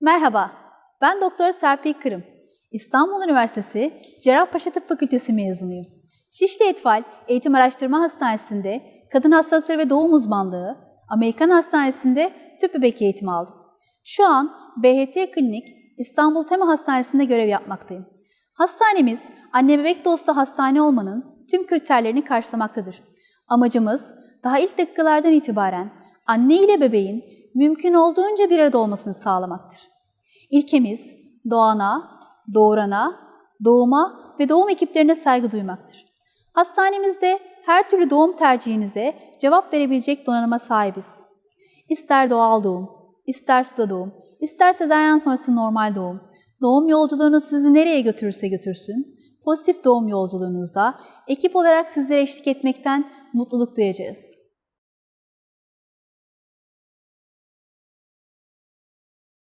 Merhaba, ben Doktor Serpil Kırım. İstanbul Üniversitesi Cerrahpaşa Tıp Fakültesi mezunuyum. Şişli Etfal Eğitim Araştırma Hastanesi'nde kadın hastalıkları ve doğum uzmanlığı, Amerikan Hastanesi'nde tüp bebek eğitimi aldım. Şu an BHT Klinik İstanbul Tema Hastanesi'nde görev yapmaktayım. Hastanemiz anne bebek dostu hastane olmanın tüm kriterlerini karşılamaktadır. Amacımız daha ilk dakikalardan itibaren anne ile bebeğin mümkün olduğunca bir arada olmasını sağlamaktır. İlkemiz doğana, doğurana, doğuma ve doğum ekiplerine saygı duymaktır. Hastanemizde her türlü doğum tercihinize cevap verebilecek donanıma sahibiz. İster doğal doğum, ister suda doğum, ister sezaryen sonrası normal doğum, doğum yolculuğunuz sizi nereye götürürse götürsün, pozitif doğum yolculuğunuzda ekip olarak sizlere eşlik etmekten mutluluk duyacağız.